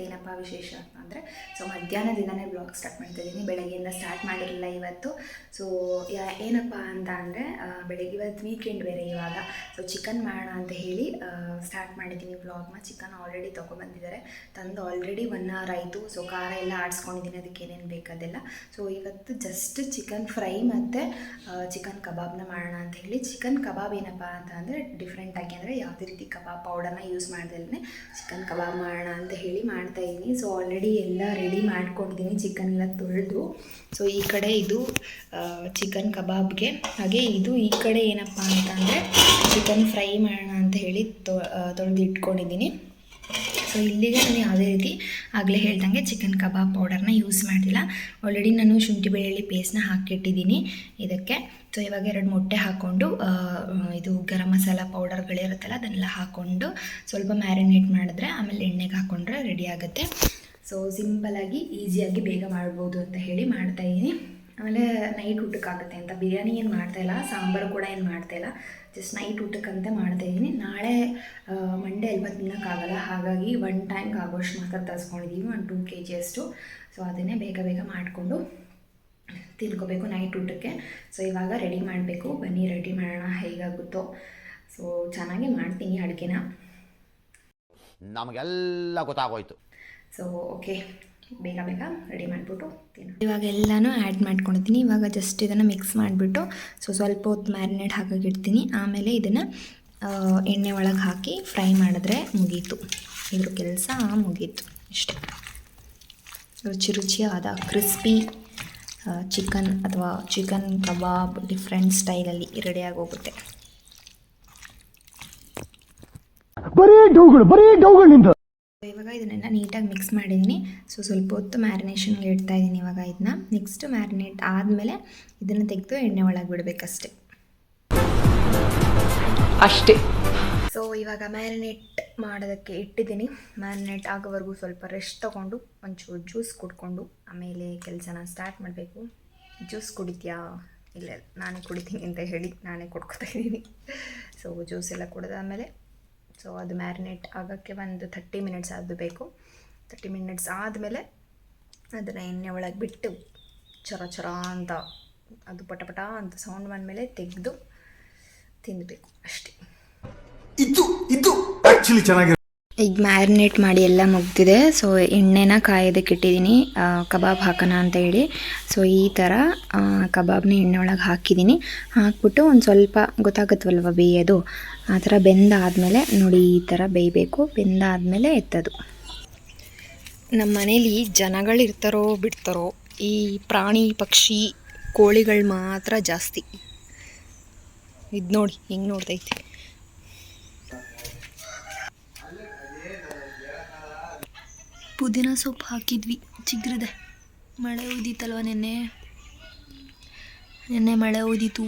ಇವತ್ತೇನಪ್ಪ ವಿಶೇಷ ಅಂದರೆ so ಮಧ್ಯಾಹ್ನದಿಂದನೇ blog start ಮಾಡ್ತಿದ್ದೀನಿ ಬೆಳಗ್ಗೆಯಿಂದ ಸ್ಟಾರ್ಟ್ ಮಾಡಿರಲಿಲ್ಲ ಇವತ್ತು. ಸೊ ಏನಪ್ಪ ಅಂತ ಅಂದರೆ ಬೆಳಗ್ಗೆ ಇವತ್ತು ವೀಕೆಂಡ್ ಬೇರೆ ಇವಾಗ. ಸೊ ಚಿಕನ್ ಮಾಡೋಣ ಅಂತ ಹೇಳಿ ಸ್ಟಾರ್ಟ್ ಮಾಡಿದ್ದೀನಿ ಬ್ಲಾಗ್ನ ಚಿಕನ್ ಆಲ್ರೆಡಿ ತೊಗೊಬಂದಿದ್ದಾರೆ ತಂದು ಆಲ್ರೆಡಿ ಒನ್ ಅವರ್ ಆಯಿತು. ಸೊ ಖಾರ ಎಲ್ಲ ಆಡಿಸ್ಕೊಂಡಿದ್ದೀನಿ. ಅದಕ್ಕೆ ಏನೇನು ಬೇಕಾದೆಲ್ಲ. ಸೊ ಇವತ್ತು ಜಸ್ಟ್ ಚಿಕನ್ ಫ್ರೈ ಮತ್ತು ಚಿಕನ್ ಕಬಾಬ್ನ ಮಾಡೋಣ ಅಂತ ಹೇಳಿ. ಚಿಕನ್ ಕಬಾಬ್ ಏನಪ್ಪ ಅಂತ ಅಂದರೆ ಡಿಫ್ರೆಂಟಾಗಿ ಅಂದರೆ ಯಾವುದೇ ರೀತಿ ಕಬಾಬ್ ಪೌಡರ್ನ ಯೂಸ್ ಮಾಡ್ದಲೇ ಚಿಕನ್ ಕಬಾಬ್ ಮಾಡೋಣ ಅಂತ ಹೇಳಿ ಮಾಡ್ತಾ ಇದ್ದೀನಿ ಸೊ ಆಲ್ರೆಡಿ ಎಲ್ಲ ರೆಡಿ ಮಾಡ್ಕೊಂಡಿದ್ದೀನಿ ಚಿಕನ್ ಎಲ್ಲ ತೊಳೆದು. ಸೊ ಈ ಕಡೆ ಇದು ಚಿಕನ್ ಕಬಾಬ್ಗೆ ಹಾಗೆ ಇದು ಈ ಕಡೆ ಏನಪ್ಪ ಅಂತಂದರೆ ಚಿಕನ್ ಫ್ರೈ ಮಾಡೋಣ ಅಂತ ಹೇಳಿ ತೊಳೆದು ಇಟ್ಕೊಂಡಿದ್ದೀನಿ ಸೊ ಇಲ್ಲಿಗೆ ನಾನು ಯಾವುದೇ ರೀತಿ ಆಗಲೇ ಹೇಳ್ದಂಗೆ ಚಿಕನ್ ಕಬಾಬ್ ಪೌಡರ್ನ ಯೂಸ್ ಮಾಡಿಲ್ಲ ಆಲ್ರೆಡಿ ನಾನು ಶುಂಠಿ ಬೆಳ್ಳುಳ್ಳಿ ಪೇಸ್ಟ್ನ ಹಾಕಿಟ್ಟಿದ್ದೀನಿ ಇದಕ್ಕೆ. ಸೊ ಇವಾಗ ಎರಡು ಮೊಟ್ಟೆ ಹಾಕ್ಕೊಂಡು ಇದು ಗರಂ ಮಸಾಲ ಪೌಡರ್ಗಳಿರುತ್ತಲ್ಲ ಅದನ್ನೆಲ್ಲ ಹಾಕ್ಕೊಂಡು ಸ್ವಲ್ಪ ಮ್ಯಾರಿನೇಟ್ ಮಾಡಿದ್ರೆ ಆಮೇಲೆ ಎಣ್ಣೆಗೆ ಹಾಕ್ಕೊಂಡ್ರೆ ರೆಡಿ ಆಗುತ್ತೆ. ಸೊ ಸಿಂಪಲಾಗಿ ಈಸಿಯಾಗಿ ಬೇಗ ಮಾಡ್ಬೋದು ಅಂತ ಹೇಳಿ ಮಾಡ್ತಾಯಿದ್ದೀನಿ ಆಮೇಲೆ ನೈಟ್ ಊಟಕ್ಕಾಗುತ್ತೆ ಅಂತ. ಬಿರಿಯಾನಿ ಏನು ಮಾಡ್ತಾಯಿಲ್ಲ ಸಾಂಬಾರು ಕೂಡ ಏನು ಮಾಡ್ತಾಯಿಲ್ಲ ಜಸ್ಟ್ ನೈಟ್ ಊಟಕ್ಕಂತ ಮಾಡ್ತಾಯಿದ್ದೀನಿ ನಾಳೆ ಮಂಡೆ ಅಲ್ವಾ ತಿನ್ನೋಕ್ಕಾಗಲ್ಲ ಹಾಗಾಗಿ ಒನ್ ಟೈಮ್ಗೆ ಆಗೋಷ್ಟು ಮಾತ್ರ ತರಿಸ್ಕೊಂಡಿದ್ದೀವಿ ಒನ್ ಟೂ ಕೆ ಜಿಯಷ್ಟು ಸೊ ಅದನ್ನೇ ಬೇಗ ಬೇಗ ಮಾಡಿಕೊಂಡು ತಿನ್ಕೋಬೇಕು ನೈಟ್ ಊಟಕ್ಕೆ. ಸೊ ಇವಾಗ ರೆಡಿ ಮಾಡಬೇಕು. ಬನ್ನಿ ರೆಡಿ ಮಾಡೋಣ ಹೇಗಾಗುತ್ತೋ. ಸೊ ಚೆನ್ನಾಗಿ ಮಾಡ್ತೀನಿ ಅಡುಗೆನ. ನಮಗೆಲ್ಲ ಗೊತ್ತಾಗೋಯ್ತು. ಸೊ ಓಕೆ ಬೇಗ ಬೇಗ ರೆಡಿ ಮಾಡಿಬಿಟ್ಟು ತಿನ್ನೋ. ಇವಾಗ ಎಲ್ಲನೂ ಆ್ಯಡ್ ಮಾಡ್ಕೊಂಡಿದ್ದೀನಿ. ಇವಾಗ ಜಸ್ಟ್ ಇದನ್ನು ಮಿಕ್ಸ್ ಮಾಡಿಬಿಟ್ಟು ಸೊ ಸ್ವಲ್ಪ ಹೊತ್ತು ಮ್ಯಾರಿನೇಟ್ ಹಾಕಾಗಿಡ್ತೀನಿ ಇಡ್ತೀನಿ ಆಮೇಲೆ ಇದನ್ನು ಎಣ್ಣೆ ಒಳಗೆ ಹಾಕಿ ಫ್ರೈ ಮಾಡಿದ್ರೆ ಮುಗೀತು. ಇದ್ರ ಕೆಲಸ ಮುಗೀತು. ಇಷ್ಟೇ. ರುಚಿ ರುಚಿಯಾದ ಕ್ರಿಸ್ಪಿ ಚಿಕನ್ ಅಥವಾ ಚಿಕನ್ ಕಬಾಬ್ ಡಿಫ್ರೆಂಟ್ ಸ್ಟೈಲಲ್ಲಿ ರೆಡಿಯಾಗಿ ಹೋಗುತ್ತೆ. ಬರೀ ಡೌಗಳು ಬರೀ ಡೌಗಳು ನಿಂದು. ಇವಾಗ ಇದನ್ನೆಲ್ಲ ನೀಟಾಗಿ ಮಿಕ್ಸ್ ಮಾಡಿದ್ದೀನಿ ಸೊ ಸ್ವಲ್ಪ ಹೊತ್ತು ಮ್ಯಾರಿನೇಷನ್ಗೆ ಇಡ್ತಾ ಇದ್ದೀನಿ ಇವಾಗ ಇದನ್ನ. ನೆಕ್ಸ್ಟ್ ಮ್ಯಾರಿನೇಟ್ ಆದಮೇಲೆ ಇದನ್ನು ತೆಗೆದು ಎಣ್ಣೆ ಒಳಗೆ ಬಿಡಬೇಕಷ್ಟೆ. ಅಷ್ಟೇ. ಸೊ ಇವಾಗ ಮ್ಯಾರಿನೇಟ್ ಮಾಡೋದಕ್ಕೆ ಇಟ್ಟಿದ್ದೀನಿ. ಮ್ಯಾರಿನೇಟ್ ಆಗೋವರೆಗೂ ಸ್ವಲ್ಪ ರೆಸ್ಟ್ ತೊಗೊಂಡು ಒಂಚೂರು ಜ್ಯೂಸ್ ಕುಡ್ಕೊಂಡು ಆಮೇಲೆ ಕೆಲಸನ ಸ್ಟಾರ್ಟ್ ಮಾಡಬೇಕು. ಜ್ಯೂಸ್ ಕುಡಿತೀಯಾ? ಇಲ್ಲ ನಾನೇ ಕುಡಿತೀನಿ ಅಂತ ಹೇಳಿ ನಾನೇ ಕೊಡ್ಕೊತಾ ಇದ್ದೀನಿ. ಸೊ ಜ್ಯೂಸ್ ಎಲ್ಲ ಕುಡಿದಾದಮೇಲೆ ಸೊ ಅದು ಮ್ಯಾರಿನೇಟ್ ಆಗೋಕ್ಕೆ ಒಂದು ಥರ್ಟಿ ಮಿನಿಟ್ಸ್ ಅದು ಬೇಕು. ಥರ್ಟಿ ಮಿನಿಟ್ಸ್ ಆದಮೇಲೆ ಅದನ್ನು ಎಣ್ಣೆ ಒಳಗೆ ಬಿಟ್ಟು ಚರ ಚರ ಅಂತ, ಅದು ಪಟ ಪಟ ಅಂತ ಸೌಂಡ್ ಬಂದಮೇಲೆ ತೆಗೆದು ತಿನ್ನಬೇಕು ಅಷ್ಟೇ. ಇದು ಇದು ಆಕ್ಚುಲಿ ಚೆನ್ನಾಗಿ ಈಗ ಮ್ಯಾರಿನೇಟ್ ಮಾಡಿ ಎಲ್ಲ ಮುಗ್ದಿದೆ. ಸೊ ಎಣ್ಣೆನ ಕಾಯೋದಕ್ಕೆ ಇಟ್ಟಿದ್ದೀನಿ. ಕಬಾಬ್ ಹಾಕೋಣ ಅಂತ ಹೇಳಿ. ಸೊ ಈ ಥರ ಕಬಾಬ್ನ ಎಣ್ಣೆ ಒಳಗೆ ಹಾಕಿದ್ದೀನಿ. ಹಾಕ್ಬಿಟ್ಟು ಒಂದು ಸ್ವಲ್ಪ ಗೊತ್ತಾಗತ್ತಲ್ವ ಬೇಯೋದು? ಆ ಥರ ಬೆಂದಾದಮೇಲೆ ನೋಡಿ ಈ ಥರ ಬೇಯಬೇಕು. ಬೆಂದಾದಮೇಲೆ ಎತ್ತದು. ನಮ್ಮ ಮನೇಲಿ ಜನಗಳಿರ್ತಾರೋ, ಬಿಡ್ತಾರೋ, ಈ ಪ್ರಾಣಿ, ಪಕ್ಷಿ, ಕೋಳಿಗಳು ಮಾತ್ರ ಜಾಸ್ತಿ. ಇದು ನೋಡಿ, ಹಿಂಗೆ ನೋಡ್ತೈತೆ. ಪುದೀನ ಸೊಪ್ಪು ಹಾಕಿದ್ವಿ. ಚಿಗ್ರದೆ. ಮಳೆ ಊದಿತ್ತಲ್ವ ನೆನ್ನೆ? ನೆನ್ನೆ ಮಳೆ ಉಯ್ದಿತ್ತು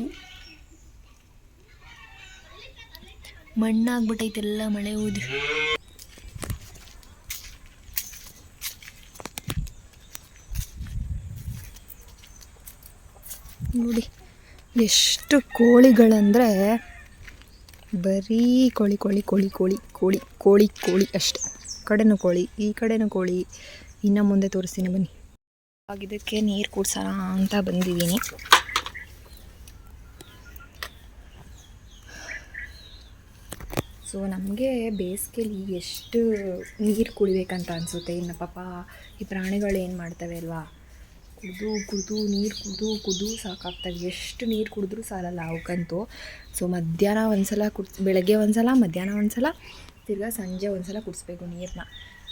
ಮಣ್ಣಾಗ್ಬಿಟ್ಟೈತೆಲ್ಲ ಮಳೆ ಊದಿ ನೋಡಿ, ಎಷ್ಟು ಕೋಳಿಗಳಂದರೆ ಬರೀ ಕೋಳಿ ಕೋಳಿ ಕೋಳಿ ಕೋಳಿ ಕೋಳಿ ಕೋಳಿ ಕೋಳಿ ಅಷ್ಟೆ. ಕಡೆನೂ ಕೋಳಿ, ಈ ಕಡೆನೂ ಕೋಳಿ. ಇನ್ನು ಮುಂದೆ ತೋರಿಸ್ತೀನಿ ಬನ್ನಿ. ಇದಕ್ಕೆ ನೀರು ಕುಡ್ಸೋಣ ಅಂತ ಬಂದಿದ್ದೀನಿ. ಸೊ ನಮಗೆ ಬೇಸಿಗೆಲಿ ಎಷ್ಟು ನೀರು ಕುಡಿಬೇಕಂತ ಅನಿಸುತ್ತೆ? ಇನ್ನು ಪಾಪ ಈ ಪ್ರಾಣಿಗಳು ಏನು ಮಾಡ್ತವೆ ಅಲ್ವಾ? ಕುದು ಕುದು ನೀರು ಕುದು ಕುದು ಸಾಕಾಗ್ತವೆ. ಎಷ್ಟು ನೀರು ಕುಡಿದ್ರೂ ಸಾಲಲ್ಲ, ಅವಕ್ಕಂತೂ. ಸೊ ಮಧ್ಯಾಹ್ನ ಒಂದು ಸಲ ಕುಡ್ ಬೆಳಗ್ಗೆ ಒಂದು ಸಲ ಮಧ್ಯಾಹ್ನ ಒಂದು ಸಲ ತಿರ್ಗಾ ಸಂಜೆ ಒಂದ್ಸಲ ಕುಡಿಸ್ಬೇಕು ನೀರನ್ನ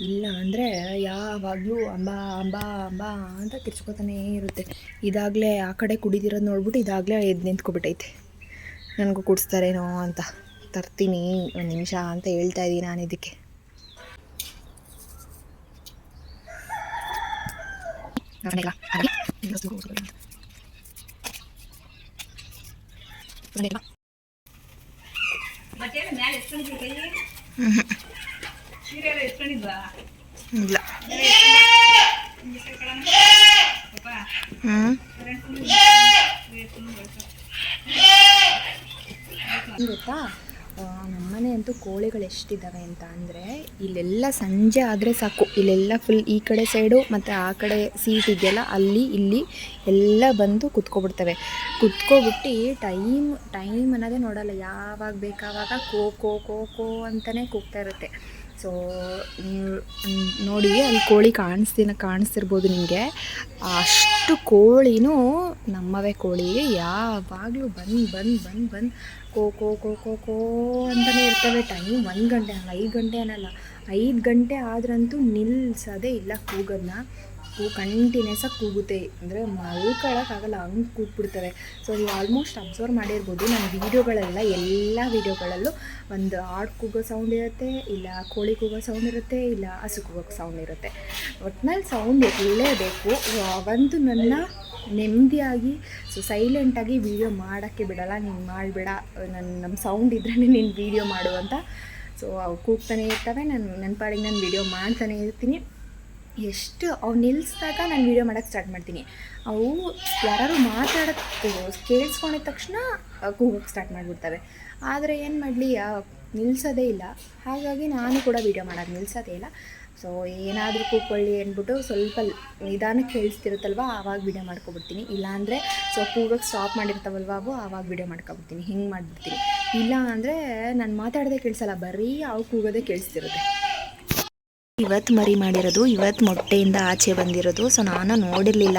ಇಲ್ಲ ಅಂದರೆ ಯಾವಾಗಲೂ ಅಂಬಾ ಅಂಬಾ ಅಂಬಾ ಅಂತ ಕಿರ್ಚ್ಕೊತಾನೇ ಇರುತ್ತೆ. ಇದಾಗಲೇ ಆ ಕಡೆ ಕುಡಿದಿರೋದು ನೋಡ್ಬಿಟ್ಟು ಇದಾಗಲೇ ಎದ್ದು ನಿಂತ್ಕೊಬಿಟ್ಟೈತೆ ನನಗೂ ಕುಡಿಸ್ತಾರೇನೋ ಅಂತ. ತರ್ತೀನಿ ಒಂದು ನಿಮಿಷ ಅಂತ ಹೇಳ್ತಾ ಇದ್ದೀನಿ ನಾನು ಇದಕ್ಕೆ. ಬಂದಿಲ್ಲ ಇಲ್ಲ ಹ್ಞೂ ಗೊತ್ತಾ ಅಂತೂ ಕೋಳಿಗಳು ಎಷ್ಟಿದ್ದಾವೆ ಅಂತ ಅಂದರೆ, ಇಲ್ಲೆಲ್ಲ ಸಂಜೆ ಆದರೆ ಸಾಕು. ಇಲ್ಲೆಲ್ಲ ಫುಲ್ ಈ ಕಡೆ ಸೈಡು ಮತ್ತು ಆ ಕಡೆ ಸೀಟ್ ಇದೆಯಲ್ಲ, ಅಲ್ಲಿ, ಇಲ್ಲಿ ಎಲ್ಲ ಬಂದು ಕುತ್ಕೊಬಿಡ್ತವೆ. ಕುತ್ಕೊಬಿಟ್ಟು ಟೈಮ್ ಟೈಮ್ ಅನ್ನೋದೇ ನೋಡಲ್ಲ. ಯಾವಾಗ ಬೇಕಾವಾಗ ಕೋ ಕೋ ಕೋ ಕೋ ಅಂತಲೇ ಕೂಗ್ತಾ ಇರುತ್ತೆ. ಸೊ ನೋಡಿ ಅಲ್ಲಿ ಕೋಳಿ ಕಾಣಿಸ್ತೀನ ಕಾಣಿಸ್ತಿರ್ಬೋದು ನಿಮಗೆ. ಅಷ್ಟು ಕೋಳಿನೂ ನಮ್ಮವೇ ಕೋಳಿ. ಯಾವಾಗಲೂ ಬಂದು ಬಂದು ಬಂದು ಬಂದು ಕೋ ಕೋ ಕೋ ಕೋ ಕೋ ಅಂತಲೇ ಇರ್ತವೆ. ಟೈಮ್ ಒಂದು ಗಂಟೆ ಅಲ್ಲ ಐದು ಗಂಟೆ ಅನ್ನಲ್ಲ ಐದು ಗಂಟೆ ಆದ್ರಂತೂ ನಿಲ್ಲಿಸೋದೇ ಇಲ್ಲ ಕೂಗೋದನ್ನ ಕೂ ಕಂಟಿನ್ಯೂಸ್ ಆಗಿ ಕೂಗುತ್ತೆ. ಅಂದರೆ ಮಲ್ಕೊಳ್ಳೋಕ್ಕಾಗಲ್ಲ ಹಂಗೆ ಕೂಗ್ಬಿಡ್ತಾರೆ ಸೊ ನೀವು ಆಲ್ಮೋಸ್ಟ್ ಅಬ್ಸರ್ವ್ ಮಾಡಿರ್ಬೋದು. ನನ್ನ ವೀಡಿಯೋಗಳೆಲ್ಲ ಎಲ್ಲ ವೀಡಿಯೋಗಳಲ್ಲೂ ಒಂದು ಆಡು ಕೂಗೋ ಸೌಂಡ್ ಇರುತ್ತೆ, ಇಲ್ಲ ಕೋಳಿ ಕೂಗೋ ಸೌಂಡ್ ಇರುತ್ತೆ, ಇಲ್ಲ ಹಸು ಕೂಗೋ ಸೌಂಡ್ ಇರುತ್ತೆ. ಒಟ್ನಲ್ಲಿ ಸೌಂಡ್ ಇರಲೇಬೇಕು ಅವಂತೂ ನನ್ನ ನೆಮ್ಮದಿಯಾಗಿ ಸೊ ಸೈಲೆಂಟಾಗಿ ವೀಡಿಯೋ ಮಾಡೋಕ್ಕೆ ಬಿಡೋಲ್ಲ. ನೀನು ಮಾಡಬೇಡ. ನನ್ನ ನಮ್ಮ ಸೌಂಡ್ ಇದ್ರೇ ನೀನು ವೀಡಿಯೋ ಮಾಡು ಅಂತ. ಸೊ ಅವು ಕೂಗ್ತಾನೆ ಇರ್ತವೆ. ನಾನು ನನ್ನ ಪಾಡಿಗೆ ನಾನು ವೀಡಿಯೋ ಮಾಡ್ತಾನೆ ಇರ್ತೀನಿ. ಎಷ್ಟು ಅವು ನಿಲ್ಲಿಸಿದಾಗ ನಾನು ವೀಡಿಯೋ ಮಾಡೋಕ್ಕೆ ಸ್ಟಾರ್ಟ್ ಮಾಡ್ತೀನಿ. ಅವು ಯಾರು ಮಾತಾಡೋಕ್ಕೆ ಕೇಳಿಸ್ಕೊಂಡಿದ ತಕ್ಷಣ ಕೂಗೋಕ್ಕೆ ಸ್ಟಾರ್ಟ್ ಮಾಡಿಬಿಡ್ತವೆ. ಆದರೆ ಏನು ಮಾಡಲಿ ನಿಲ್ಲಿಸೋದೇ ಇಲ್ಲ. ಹಾಗಾಗಿ ನಾನು ಕೂಡ ವೀಡಿಯೋ ಮಾಡೋದು ನಿಲ್ಲಿಸೋದೇ ಇಲ್ಲ. ಸೊ ಏನಾದರೂ ಕೂಕೊಳ್ಳಿ ಅಂದ್ಬಿಟ್ಟು ಸ್ವಲ್ಪ ನಿಧಾನಕ್ಕೆ ಕೇಳಿಸ್ತಿರುತ್ತಲ್ವ, ಆವಾಗ ವೀಡಿಯೋ ಮಾಡ್ಕೊಬಿಡ್ತೀನಿ. ಇಲ್ಲಾಂದರೆ ಸೊ ಕೂಗೋಕೆ ಸ್ಟಾಪ್ ಮಾಡಿರ್ತಾವಲ್ವ ಅವು, ಆವಾಗ ವೀಡಿಯೋ ಮಾಡ್ಕೊಬಿಡ್ತೀನಿ. ಹಿಂಗೆ ಮಾಡಿಬಿಡ್ತೀನಿ. ಇಲ್ಲ ಅಂದರೆ ನಾನು ಮಾತಾಡೋದೇ ಕೇಳಿಸಲ್ಲ, ಬರೀ ಅವು ಕೂಗೋದೇ ಕೇಳಿಸ್ತಿರುತ್ತೆ. ಇವತ್ತು ಮರಿ ಮಾಡಿರೋದು ಇವತ್ತು ಮೊಟ್ಟೆಯಿಂದ ಆಚೆ ಬಂದಿರೋದು. ಸೊ ನಾನು ನೋಡಿರಲಿಲ್ಲ.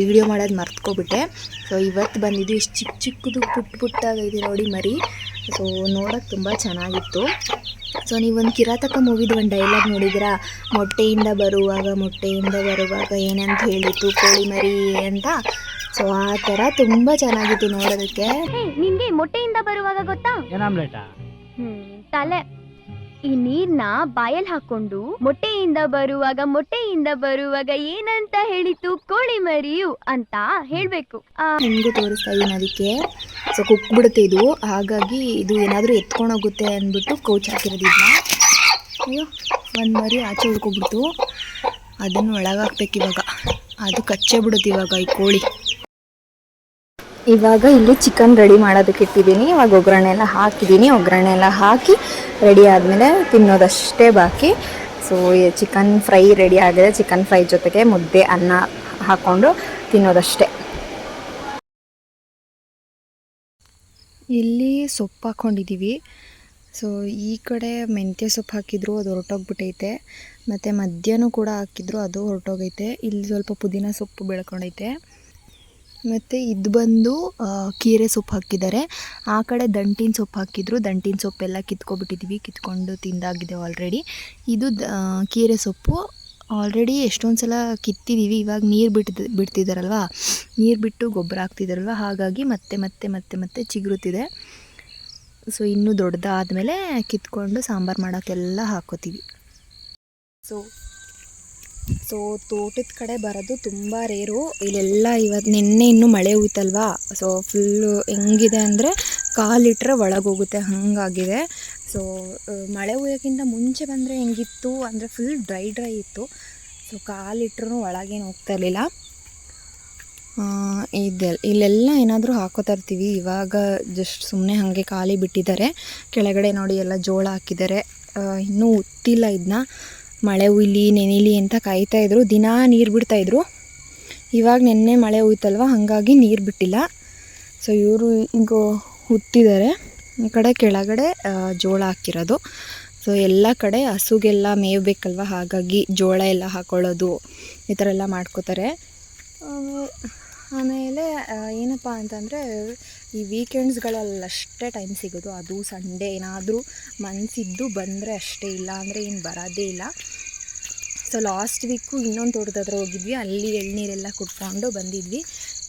ವಿಡಿಯೋ ಮಾಡೋದು ಮರ್ತ್ಕೊಬಿಟ್ಟೆ. ಸೊ ಇವತ್ತು ಬಂದಿದ್ದು ಇಷ್ಟು ಚಿಕ್ಕ ಚಿಕ್ಕದು ಪುಟ್ಟ ಪುಟ್ಟಾಗಿದೆ ನೋಡಿ ಮರಿ. ಸೊ ನೋಡೋಕೆ ತುಂಬ ಚೆನ್ನಾಗಿತ್ತು. ಸೊ ನೀವೊಂದು ಕಿರಾತಕ ಮೂವಿದು ಒಂದು ಡೈಲಾಗ್ ನೋಡಿದಿರಾ ಮೊಟ್ಟೆಯಿಂದ ಬರುವಾಗ ಮೊಟ್ಟೆಯಿಂದ ಬರುವಾಗ ಏನಂತ ಹೇಳಿತ್ತು ಕೋಳಿ ಮರಿ ಅಂತ. ಸೊ ಆ ಥರ ತುಂಬ ಚೆನ್ನಾಗಿತ್ತು ನೋಡೋದಕ್ಕೆ. ಹೇ ನಿನ್ಗೆ ಮೊಟ್ಟೆಯಿಂದ ಬರುವಾಗ ಗೊತ್ತಾ? ತಲೆ. ಈ ನೀರ್ನ ಬಾಯಲ್ ಹಾಕೊಂಡು ಮೊಟ್ಟೆಯಿಂದ ಬರುವಾಗ ಮೊಟ್ಟೆಯಿಂದ ಬರುವಾಗ ಏನಂತ ಹೇಳಿತು ಕೋಳಿ ಮರಿಯು ಅಂತ ಹೇಳ್ಬೇಕು. ನಿಮಗೂ ತೋರಿಸ್ತಾ ಇದೀನಿ ಅದಕ್ಕೆ. ಸೊ ಕುಕ್ಬಿಡುತ್ತೆ ಇದು. ಹಾಗಾಗಿ ಇದು ಏನಾದರೂ ಎತ್ಕೊಂಡೋಗುತ್ತೆ ಅಂದ್ಬಿಟ್ಟು ಕೌಚ್ ಹಾಕಿರೋದಿಲ್ಲ ಇದನ್ನ. ಅಯ್ಯೋ, ಒಂದು ಮರಿ ಆಚೆ ಉಳ್ಕೊಬಿಡ್ತು ಅದನ್ನು ಒಳಗಾಕ್ಬೇಕು ಇವಾಗ. ಅದು ಕಚ್ಚೇ ಬಿಡುತ್ತೆ ಇವಾಗ ಈ ಕೋಳಿ. ಇವಾಗ ಇಲ್ಲಿ ಚಿಕನ್ ರೆಡಿ ಮಾಡೋದಕ್ಕೆ ಇಟ್ಟಿದ್ದೀನಿ. ಇವಾಗ ಒಗ್ಗರಣೆ ಎಲ್ಲ ಹಾಕಿದ್ದೀನಿ. ಒಗ್ಗರಣೆ ಎಲ್ಲ ಹಾಕಿ ರೆಡಿ ಆದಮೇಲೆ ತಿನ್ನೋದಷ್ಟೇ ಬಾಕಿ. ಸೊ ಚಿಕನ್ ಫ್ರೈ ರೆಡಿ ಆಗಿದೆ. ಚಿಕನ್ ಫ್ರೈ ಜೊತೆಗೆ ಮುದ್ದೆ, ಅನ್ನ ಹಾಕ್ಕೊಂಡು ತಿನ್ನೋದಷ್ಟೇ. ಇಲ್ಲಿ ಸೊಪ್ಪು ಹಾಕ್ಕೊಂಡಿದ್ದೀವಿ ಸೊ ಈ ಕಡೆ ಮೆಂತ್ಯ ಸೊಪ್ಪು ಹಾಕಿದ್ರು, ಅದು ಹೊರಟೋಗ್ಬಿಟ್ಟೈತೆ ಮತ್ತು ಮಧ್ಯಾಹ್ನ ಕೂಡ ಹಾಕಿದ್ರು, ಅದು ಹೊರಟೋಗೈತೆ. ಇಲ್ಲಿ ಸ್ವಲ್ಪ ಪುದೀನ ಸೊಪ್ಪು ಬೆಳ್ಕೊಂಡೈತೆ. ಮತ್ತು ಇದು ಬಂದು ಕೀರೆ ಸೊಪ್ಪು ಹಾಕಿದ್ದಾರೆ. ಆ ಕಡೆ ದಂಟಿನ ಸೊಪ್ಪು ಹಾಕಿದ್ರು. ದಂಟಿನ ಸೊಪ್ಪೆಲ್ಲ ಕಿತ್ಕೊಬಿಟ್ಟಿದ್ದೀವಿ ಕಿತ್ಕೊಂಡು ತಿಂದಾಗಿದೆ ಆಲ್ರೆಡಿ ಇದು ದ- ಕೀರೆ ಸೊಪ್ಪು. ಆಲ್ರೆಡಿ ಎಷ್ಟೊಂದು ಸಲ ಕಿತ್ತಿದ್ದೀವಿ ಇವಾಗ ನೀರು ಬಿಟ್ಟು ಬಿಡ್ತಿದ್ದಾರಲ್ವ ನೀರು ಬಿಟ್ಟು ಗೊಬ್ಬರ ಹಾಕ್ತಿದ್ದಾರಲ್ವ ಹಾಗಾಗಿ ಮತ್ತೆ ಮತ್ತೆ ಮತ್ತೆ ಮತ್ತೆ ಚಿಗುರುತ್ತಿದೆ. ಸೊ ಇನ್ನೂ ದೊಡ್ಡದಾದಮೇಲೆ ಕಿತ್ಕೊಂಡು ಸಾಂಬಾರು ಮಾಡೋಕ್ಕೆಲ್ಲ ಹಾಕೋತೀವಿ. ಸೊ ಸೊ ತೋಟದ ಕಡೆ ಬರೋದು ತುಂಬ ರೇರು. ಇಲ್ಲೆಲ್ಲ ಇವತ್ತು ನಿನ್ನೆ ಇನ್ನೂ ಮಳೆ ಹೋಯ್ತಲ್ವಾ ಸೊ ಫುಲ್ಲು ಹೆಂಗಿದೆ ಅಂದರೆ ಕಾಲಿಟ್ರೆ ಒಳಗೋಗುತ್ತೆ, ಹಾಗಾಗಿದೆ. ಸೊ ಮಳೆ ಹುಯ್ಯೋಕ್ಕಿಂತ ಮುಂಚೆ ಬಂದರೆ ಹೆಂಗಿತ್ತು ಅಂದರೆ ಫುಲ್ ಡ್ರೈ ಡ್ರೈ ಇತ್ತು. ಸೊ ಕಾಲಿಟ್ರೂ ಒಳಗೇನು ಹೋಗ್ತಾ ಇರಲಿಲ್ಲ. ಇದೆಲ್ಲ ಇಲ್ಲೆಲ್ಲ ಏನಾದರೂ ಹಾಕೋತಾ ಇರ್ತೀವಿ. ಇವಾಗ ಜಸ್ಟ್ ಸುಮ್ಮನೆ ಹಾಗೆ ಖಾಲಿ ಬಿಟ್ಟಿದ್ದಾರೆ. ಕೆಳಗಡೆ ನೋಡಿ ಎಲ್ಲ ಜೋಳ ಹಾಕಿದ್ದಾರೆ. ಇನ್ನೂ ಉತ್ತಿಲ್ಲ ಇದನ್ನ ಮಳೆ ಹುಯ್ಲಿ ನೆನಿಲಿ ಅಂತ ಕಾಯ್ತಾ ಇದ್ರು. ದಿನಾ ನೀರು ಬಿಡ್ತಾ ಇದ್ರು. ಇವಾಗ ನೆನ್ನೆ ಮಳೆ ಹುಯ್ತಲ್ವ ಹಾಗಾಗಿ ನೀರು ಬಿಟ್ಟಿಲ್ಲ. ಸೊ ಇವರು ಈಗ ಹುತ್ತಿದ್ದಾರೆ ಈ ಕಡೆ ಕೆಳಗಡೆ ಜೋಳ ಹಾಕಿರೋದು. ಸೊ ಎಲ್ಲ ಕಡೆ ಹಸುಗೆಲ್ಲ ಮೇಯ್ಬೇಕಲ್ವ? ಹಾಗಾಗಿ ಜೋಳ ಎಲ್ಲ ಹಾಕೊಳ್ಳೋದು, ಈ ಥರ ಎಲ್ಲ ಮಾಡ್ಕೋತಾರೆ. ಆಮೇಲೆ ಏನಪ್ಪ ಅಂತಂದರೆ, ಈ ವೀಕೆಂಡ್ಸ್ಗಳಲ್ಲಷ್ಟೇ ಟೈಮ್ ಸಿಗೋದು. ಅದು ಸಂಡೇ ಏನಾದರೂ ಮನಸ್ಸಿದ್ದು ಬಂದರೆ ಅಷ್ಟೇ. ಇಲ್ಲ ಅಂದರೆ ಏನು ಬರೋದೇ ಇಲ್ಲ. ಸೊ ಲಾಸ್ಟ್ ವೀಕು ಇನ್ನೊಂದು ತೋಟದ ಹತ್ರ ಹೋಗಿದ್ವಿ. ಅಲ್ಲಿ ಎಳ್ನೀರೆಲ್ಲ ಕುಟ್ಕೊಂಡು ಬಂದಿದ್ವಿ.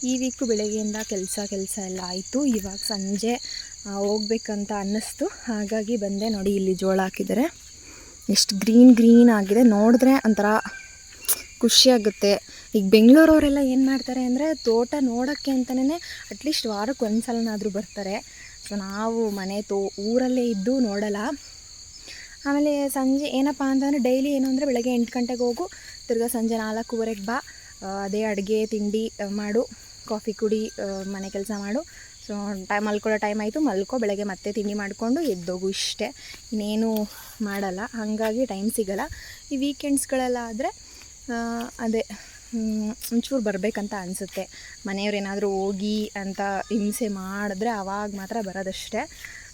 ಈ ವೀಕು ಬೆಳಗ್ಗೆಯಿಂದ ಕೆಲಸ ಕೆಲಸ ಎಲ್ಲ ಆಯಿತು. ಇವಾಗ ಸಂಜೆ ಹೋಗ್ಬೇಕಂತ ಅನ್ನಿಸ್ತು. ಹಾಗಾಗಿ ಬಂದೆ ನೋಡಿ, ಇಲ್ಲಿ ಜೋಳ ಹಾಕಿದ್ದಾರೆ. ಎಷ್ಟು ಗ್ರೀನ್ ಗ್ರೀನ್ ಆಗಿದೆ. ನೋಡಿದ್ರೆ ಒಂಥರ ಖುಷಿಯಾಗುತ್ತೆ ಈಗ ಬೆಂಗಳೂರವರೆಲ್ಲ ಏನು ಮಾಡ್ತಾರೆ ಅಂದರೆ ತೋಟ ನೋಡೋಕ್ಕೆ ಅಂತಲೇ ಅಟ್ಲೀಸ್ಟ್ ವಾರಕ್ಕೆ ಒಂದು ಸಲನಾದರೂ ಬರ್ತಾರೆ. ಸೊ ನಾವು ಮನೆ ತೋ, ಊರಲ್ಲೇ ಇದ್ದು ನೋಡಲ್ಲ. ಆಮೇಲೆ ಸಂಜೆ ಏನಪ್ಪ ಅಂತಂದರೆ ಡೈಲಿ ಏನು ಅಂದರೆ ಬೆಳಗ್ಗೆ ಎಂಟು ಗಂಟೆಗೆ ಹೋಗು, ತಿರ್ಗಾ ಸಂಜೆ ನಾಲ್ಕೂವರೆಗೆ ಬಾ. ಅದೇ ಅಡುಗೆ, ತಿಂಡಿ ಮಾಡು. ಕಾಫಿ ಕುಡಿ ಮನೆ ಕೆಲಸ ಮಾಡು. ಸೊ ಟೈಮ್ ಮಲ್ಕೊಳ್ಳೋ ಟೈಮ್ ಆಯಿತು. ಮಲ್ಕೋ, ಬೆಳಗ್ಗೆ ಮತ್ತೆ ತಿಂಡಿ ಮಾಡಿಕೊಂಡು ಎದ್ದೋಗು ಇಷ್ಟೇ. ಇನ್ನೇನು ಮಾಡಲ್ಲ. ಹಾಗಾಗಿ ಟೈಮ್ ಸಿಗಲ್ಲ. ಈ ವೀಕೆಂಡ್ಸ್ಗಳೆಲ್ಲ ಆದರೆ ಅದೇ ಒಂಚೂರು ಬರಬೇಕಂತ ಅನಿಸುತ್ತೆ. ಮನೆಯವ್ರು ಏನಾದರೂ ಹೋಗಿ ಅಂತ ಹಿಂಸೆ ಮಾಡಿದ್ರೆ ಆವಾಗ ಮಾತ್ರ ಬರೋದಷ್ಟೇ.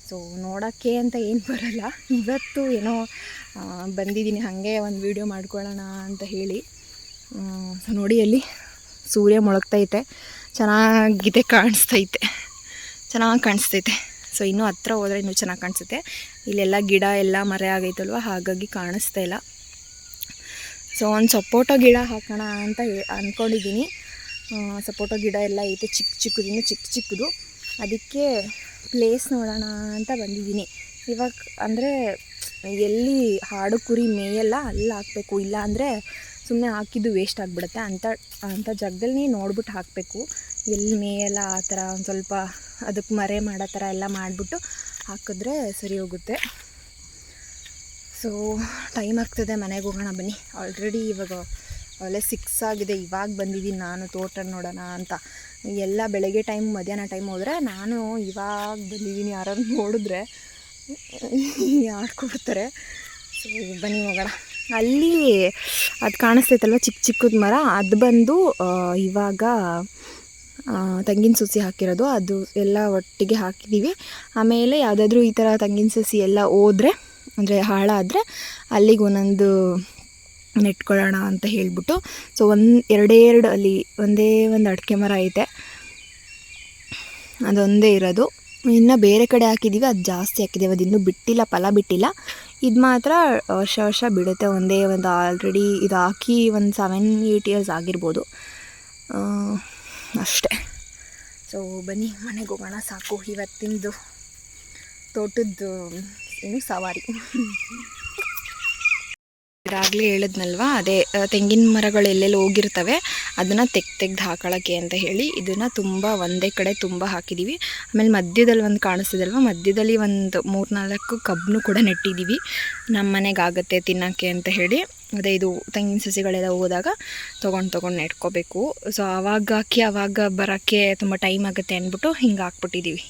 ಸೊ ನೋಡೋಕ್ಕೆ ಅಂತ ಏನು ಬರಲ್ಲ. ಇವತ್ತು ಏನೋ ಬಂದಿದ್ದೀನಿ, ಹಾಗೆ ಒಂದು ವೀಡಿಯೋ ಮಾಡ್ಕೊಳ್ಳೋಣ ಅಂತ ಹೇಳಿ. ಸೊ ನೋಡಿ ಅಲ್ಲಿ ಸೂರ್ಯ ಮೊಳಗ್ತೈತೆ. ಚೆನ್ನಾಗಿದೆ ಕಾಣಿಸ್ತೈತೆ. ಚೆನ್ನಾಗಿ ಕಾಣಿಸ್ತೈತೆ. ಸೊ ಇನ್ನೂ ಹತ್ರ ಹೋದರೆ ಇನ್ನೂ ಚೆನ್ನಾಗಿ ಕಾಣಿಸುತ್ತೆ. ಇಲ್ಲೆಲ್ಲ ಗಿಡ ಎಲ್ಲ ಮರೆ ಆಗೈತಲ್ವ? ಹಾಗಾಗಿ ಕಾಣಿಸ್ತಾ ಇಲ್ಲ. ಸೊ ಒಂದು ಸಪೋಟೊ ಗಿಡ ಹಾಕೋಣ ಅಂತ ಅಂದ್ಕೊಂಡಿದ್ದೀನಿ ಸಪೋಟೊ ಗಿಡ ಎಲ್ಲ ಐತೆ ಚಿಕ್ಕ ಚಿಕ್ಕದು ಚಿಕ್ಕ ಚಿಕ್ಕದು. ಅದಕ್ಕೆ ಪ್ಲೇಸ್ ನೋಡೋಣ ಅಂತ ಬಂದಿದ್ದೀನಿ. ಇವಾಗ ಅಂದರೆ ಎಲ್ಲಿ ಹಾಡು ಕುರಿ ಮೇಯಲ್ಲ ಅಲ್ಲಿ ಹಾಕಬೇಕು. ಇಲ್ಲ ಅಂದರೆ ಸುಮ್ಮನೆ ಹಾಕಿದ್ದು ವೇಸ್ಟ್ ಆಗಿಬಿಡುತ್ತೆ. ಅಂಥ ಅಂಥ ಜಾಗದಲ್ಲಿ ನೋಡ್ಬಿಟ್ಟು ಹಾಕಬೇಕು. ಎಲ್ಲಿ ಮೇಯಲ್ಲ ಆ ಥರ ಒಂದು ಸ್ವಲ್ಪ ಅದಕ್ಕೆ ಮರೆ ಮಾಡೋ ಥರ ಎಲ್ಲ ಮಾಡಿಬಿಟ್ಟು ಹಾಕಿದ್ರೆ ಸರಿ ಹೋಗುತ್ತೆ. ಸೊ ಟೈಮ್ ಆಗ್ತದೆ ಮನೆಗೆ ಹೋಗೋಣ ಬನ್ನಿ. ಆಲ್ರೆಡಿ ಇವಾಗ ಅಲ್ಲೇ ಸಿಕ್ಸ್ ಆಗಿದೆ. ಇವಾಗ ಬಂದಿದ್ದೀನಿ ನಾನು ತೋಟ ನೋಡೋಣ ಅಂತ. ಎಲ್ಲ ಬೆಳಗ್ಗೆ ಟೈಮ್ ಮಧ್ಯಾಹ್ನ ಟೈಮ್ ಹೋದರೆ ನಾನು ಇವಾಗ ಬಂದಿದ್ದೀನಿ ಯಾರಾದ್ರೂ ನೋಡಿದ್ರೆ ಆಡ್ಕೊಡ್ತಾರೆ. ಸೊ ಬನ್ನಿ ಹೋಗೋಣ. ಅಲ್ಲಿ ಅದು ಕಾಣಿಸ್ತೈತಲ್ವ? ಚಿಕ್ಕ ಚಿಕ್ಕದ ಮರ. ಅದು ಬಂದು ಇವಾಗ ತಂಗಿನ ಸಸಿ ಹಾಕಿರೋದು. ಅದು ಎಲ್ಲ ಒಟ್ಟಿಗೆ ಹಾಕಿದ್ದೀವಿ ಆಮೇಲೆ ಯಾವುದಾದ್ರೂ ಈ ಥರ ತೆಂಗಿನ ಸಸಿ ಎಲ್ಲ ಹೋದ್ರೆ ಅಂದರೆ ಹಾಳಾದರೆ ಅಲ್ಲಿಗೆ ಒಂದೊಂದು ನೆಟ್ಕೊಳ್ಳೋಣ ಅಂತ ಹೇಳಿಬಿಟ್ಟು. ಸೊ ಒಂದು ಎರಡೇ ಅಲ್ಲಿ ಒಂದೇ ಒಂದು ಅಡಿಕೆ ಮರ ಐತೆ. ಅದೊಂದೇ ಇರೋದು. ಇನ್ನು ಬೇರೆ ಕಡೆ ಹಾಕಿದ್ದೀವಿ ಅದು ಜಾಸ್ತಿ ಹಾಕಿದ್ದೀವಿ ಅದು ಇನ್ನೂ ಬಿಟ್ಟಿಲ್ಲ, ಫಲ ಬಿಟ್ಟಿಲ್ಲ. ಇದು ಮಾತ್ರ ವರ್ಷ ವರ್ಷ ಬಿಡುತ್ತೆ. ಒಂದೇ ಒಂದು ಆಲ್ರೆಡಿ ಇದು ಹಾಕಿ ಒಂದು ಸೆವೆನ್ ಏಯ್ಟ್ ಇಯರ್ಸ್ ಆಗಿರ್ಬೋದು. ಅಷ್ಟೇ. ಸೊ ಬನ್ನಿ, ಮನೆಗೆ ಹೋಗೋಣ ಸಾಕು. ಇವತ್ತಿಂದು ತೋಟದ್ದು ಏನು ಸವಾರಿ. ಇದಾಗಲೇ ಹೇಳಿದ್ನಲ್ವ, ಅದೇ ತೆಂಗಿನ ಮರಗಳು ಎಲ್ಲೆಲ್ಲಿ ಹೋಗಿರ್ತವೆ, ಅದನ್ನು ತೆಗ್ ತೆಗ್ದು ಹಾಕೊಳ್ಳೋಕ್ಕೆ ಅಂತ ಹೇಳಿ ಇದನ್ನು ತುಂಬ ಒಂದೇ ಕಡೆ ತುಂಬ ಹಾಕಿದ್ದೀವಿ ಆಮೇಲೆ ಮಧ್ಯದಲ್ಲಿ ಒಂದು ಕಾಣಿಸ್ತಿದಲ್ವ, ಮಧ್ಯದಲ್ಲಿ ಒಂದು ಮೂರ್ನಾಲ್ಕು ಕಬ್ಬನ್ನು ಕೂಡ ನೆಟ್ಟಿದ್ದೀವಿ ನಮ್ಮ ಮನೆಗೆ ಆಗುತ್ತೆ ತಿನ್ನೋಕ್ಕೆ ಅಂತ ಹೇಳಿ. ಅದೇ, ಇದು ತೆಂಗಿನ ಸಸಿಗಳೆಲ್ಲ ಹೋದಾಗ ತೊಗೊಂಡು ತೊಗೊಂಡು ನೆಟ್ಕೋಬೇಕು ಸೊ ಆವಾಗ ಹಾಕಿ ಆವಾಗ ಬರೋಕ್ಕೆ ತುಂಬ ಟೈಮ್ ಆಗುತ್ತೆ ಅಂದ್ಬಿಟ್ಟು ಹಿಂಗೆ ಹಾಕ್ಬಿಟ್ಟಿದ್ದೀವಿ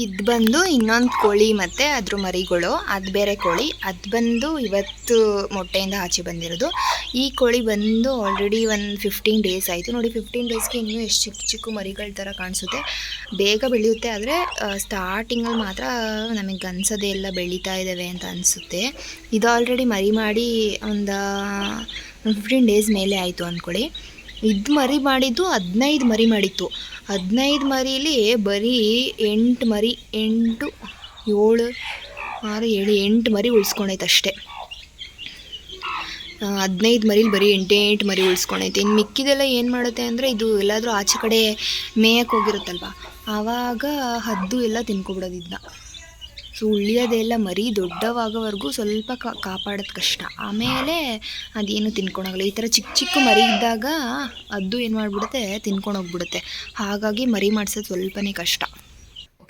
ಇದು ಬಂದು ಇನ್ನೊಂದು ಕೋಳಿ ಮತ್ತು ಅದ್ರ ಮರಿಗಳು, ಅದು ಬೇರೆ ಕೋಳಿ. ಅದು ಬಂದು ಇವತ್ತು ಮೊಟ್ಟೆಯಿಂದ ಆಚೆ ಬಂದಿರೋದು. ಈ ಕೋಳಿ ಬಂದು ಆಲ್ರೆಡಿ ಒಂದು ಫಿಫ್ಟೀನ್ ಡೇಸ್ ಆಯಿತು. ನೋಡಿ ಫಿಫ್ಟೀನ್ ಡೇಸ್ಗೆ ಇನ್ನೂ ಎಷ್ಟು ಚಿಕ್ಕ ಚಿಕ್ಕ ಮರಿಗಳ ಥರ ಕಾಣಿಸುತ್ತೆ. ಬೇಗ ಬೆಳೆಯುತ್ತೆ, ಆದರೆ ಸ್ಟಾರ್ಟಿಂಗಲ್ಲಿ ಮಾತ್ರ ನಮಗೆ ಅನ್ಸೋದೇ ಎಲ್ಲ ಬೆಳೀತಾ ಇದ್ದಾವೆ ಅಂತ ಅನಿಸುತ್ತೆ. ಇದು ಆಲ್ರೆಡಿ ಮರಿ ಮಾಡಿ ಒಂದು ಫಿಫ್ಟೀನ್ ಡೇಸ್ ಮೇಲೆ ಆಯಿತು ಅಂದ್ಕೊಳ್ಳಿ ಇದು ಮರಿ ಮಾಡಿದ್ದು ಹದಿನೈದು ಮರಿ ಮಾಡಿತ್ತು. ಹದಿನೈದು ಮರೀಲಿ ಬರೀ ಎಂಟು ಮರಿ, ಎಂಟು, ಏಳು, ಆರು, ಏಳು, ಎಂಟು ಮರಿ ಉಳಿಸ್ಕೊಂಡೈತೆ ಅಷ್ಟೇ. ಹದಿನೈದು ಮರಿಲಿ ಬರೀ ಎಂಟೆಂಟು ಎಂಟು ಮರಿ ಉಳಿಸ್ಕೊಂಡೈತೆ. ಇನ್ನು ಮಿಕ್ಕಿದೆಲ್ಲ ಏನು ಮಾಡುತ್ತೆ ಅಂದರೆ ಇದು ಎಲ್ಲಾದರೂ ಆಚೆ ಕಡೆ ಮೇಯಕ್ಕೆ ಹೋಗಿರುತ್ತಲ್ವ? ಆವಾಗ ಹದ್ದು ಎಲ್ಲ ತಿನ್ಕೊಬಿಡೋದು ಇದನ್ನ ಸೊ ಉಳಿಯೋದೆಲ್ಲ ಮರಿ ದೊಡ್ಡವಾಗೋವರೆಗೂ ಸ್ವಲ್ಪ ಕಾಪಾಡೋದು ಕಷ್ಟ. ಆಮೇಲೆ ಅದೇನು ತಿನ್ಕೊಳೋಗಲ್ಲ. ಈ ಥರ ಚಿಕ್ಕ ಚಿಕ್ಕ ಮರಿ ಇದ್ದಾಗ ಅದು ಏನು ಮಾಡಿಬಿಡುತ್ತೆ ತಿನ್ಕೊಂಡೋಗ್ಬಿಡುತ್ತೆ ಹಾಗಾಗಿ ಮರಿ ಮಾಡಿಸೋದು ಸ್ವಲ್ಪನೇ ಕಷ್ಟ.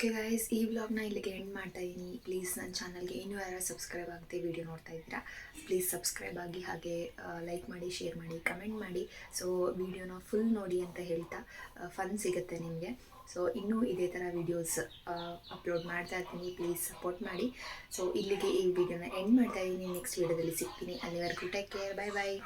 ಓಕೆ ಗೈಸ್ ಈ ವ್ಲಾಗ್ನ ಇಲ್ಲಿಗೆ ಎಂಡ್ ಮಾಡ್ತಾ ಇದ್ದೀನಿ ಪ್ಲೀಸ್ ನನ್ನ ಚಾನಲ್ಗೆ ಇನ್ನೂ ಯಾರು ಸಬ್ಸ್ಕ್ರೈಬ್ ಆಗದೆ ವಿಡಿಯೋ ನೋಡ್ತಾ ಇದ್ದೀರಾ ಪ್ಲೀಸ್ ಸಬ್ಸ್ಕ್ರೈಬ್ ಆಗಿ ಹಾಗೆ ಲೈಕ್ ಮಾಡಿ ಶೇರ್ ಮಾಡಿ ಕಮೆಂಟ್ ಮಾಡಿ. ಸೊ ವೀಡಿಯೋನ ಫುಲ್ ನೋಡಿ ಅಂತ ಹೇಳ್ತಾ ಫನ್ ಸಿಗುತ್ತೆ ನಿಮಗೆ. ಸೊ ಇನ್ನೂ ಇದೇ ಥರ ವೀಡಿಯೋಸ್ ಅಪ್ಲೋಡ್ ಮಾಡ್ತಾ ಇರ್ತೀನಿ ಪ್ಲೀಸ್ ಸಪೋರ್ಟ್ ಮಾಡಿ. ಸೊ ಇಲ್ಲಿಗೆ ಈ ವಿಡಿಯೋನ ಎಂಡ್ ಮಾಡ್ತಾ ಇದ್ದೀನಿ ನೆಕ್ಸ್ಟ್ ವೀಡಿಯೋದಲ್ಲಿ ಸಿಗ್ತೀನಿ. ಅಲ್ಲಿವರೆಗೂ ಟೇಕ್ ಕೇರ್ ಬೈ ಬಾಯ್